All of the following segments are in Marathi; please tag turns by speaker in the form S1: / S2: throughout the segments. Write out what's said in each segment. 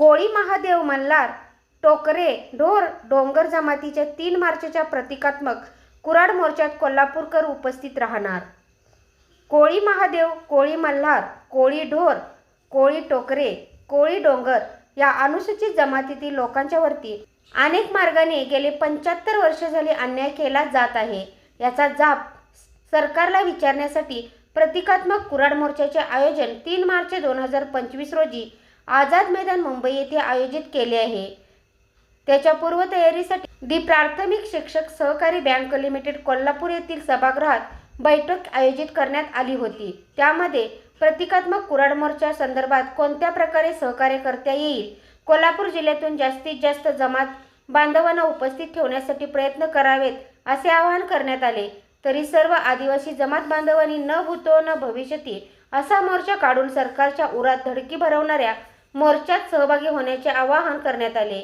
S1: कोळी महादेव मल्हार टोकरे ढोर डोंगर जमातीच्या तीन मार्चच्या प्रतिकात्मक कुराड मोर्चात कोल्हापूरकर उपस्थित राहणार. कोळी महादेव कोळी मल्हार कोळी ढोर कोळी टोकरे कोळी डोंगर या अनुसूचित जमातीतील लोकांच्यावरती अनेक मार्गाने गेले पंच्याहत्तर वर्ष झाली अन्याय केला जात आहे. याचा जाप सरकारला विचारण्यासाठी प्रतिकात्मक कुराड मोर्चाचे आयोजन तीन मार्च दोन हजार पंचवीस रोजी आझाद मैदान मुंबई येथे आयोजित केले आहे. त्याच्या पूर्वतयारीसाठी दी प्राथमिक शिक्षक सहकारी बँक लिमिटेड कोल्हापूर येथील सभागृहात बैठक आयोजित करण्यात आली होती. त्यामध्ये प्रतिकात्मक कुराड मोर्चा संदर्भात कोणत्या प्रकारे सहकार्य करता येईल कोल्हापूर जिल्ह्यातून जास्तीत जास्त जमात बांधवांना उपस्थित ठेवण्यासाठी प्रयत्न करावेत असे आवाहन करण्यात आले. तरी सर्व आदिवासी जमात बांधवांनी न भूतो न भविष्यती असा मोर्चा काढून सरकारच्या उरात धडकी भरवणाऱ्या मोर्चात सहभागी होण्याचे आवाहन करण्यात आले.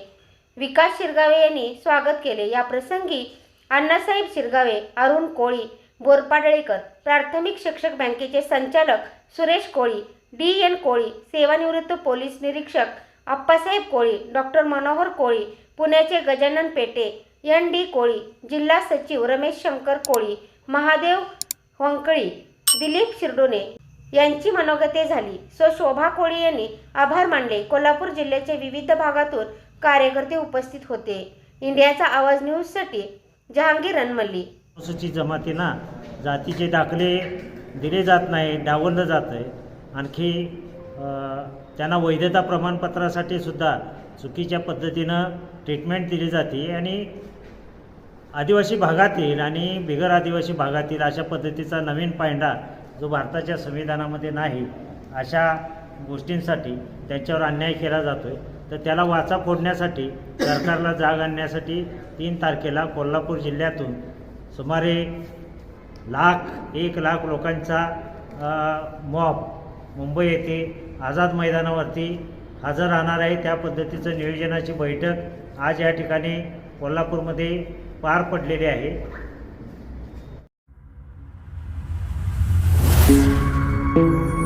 S1: विकास शिरगावे यांनी स्वागत केले. या प्रसंगी अण्णासाहेब शिरगावे अरुण कोळी बोरपाडळेकर प्राथमिक शिक्षक बँकेचे संचालक सुरेश कोळी डी एन कोळी सेवानिवृत्त पोलीस निरीक्षक अप्पासाहेब कोळी डॉक्टर मनोहर कोळी पुण्याचे गजानन पेटे एन डी कोळी जिल्हा सचिव रमेश शंकर कोळी महादेव वंकळी दिलीप शिरडोणे यांची मनोगते झाली. सो शोभा कोळी यांनी आभार मानले. कोल्हापूर जिल्ह्याच्या विविध भागातून कार्यकर्ते उपस्थित होते. इंडियाचा आवाज न्यूजसाठी जहांगीर रणमल्ली
S2: जमातींना जातीचे दाखले दिले जात नाही डावललं जात आहे. आणखी त्यांना वैधता प्रमाणपत्रासाठी सुद्धा चुकीच्या पद्धतीनं ट्रीटमेंट दिली जाते आणि आदिवासी भागातील आणि बिगर आदिवासी भागातील अशा पद्धतीचा नवीन पायंडा जो भारताच्या संविधानामध्ये नाही अशा गोष्टींसाठी त्यांच्यावर अन्याय केला जातो आहे तर त्याला वाचा फोडण्यासाठी सरकारला जाग आणण्यासाठी तीन तारखेला कोल्हापूर जिल्ह्यातून सुमारे लाख एक लाख लोकांचा मॉब मुंबई येथे आझाद मैदानावरती हजर राहणार आहे. त्या पद्धतीचं नियोजनाची बैठक आज या ठिकाणी कोल्हापूरमध्ये पार पडलेली आहे. Thank you.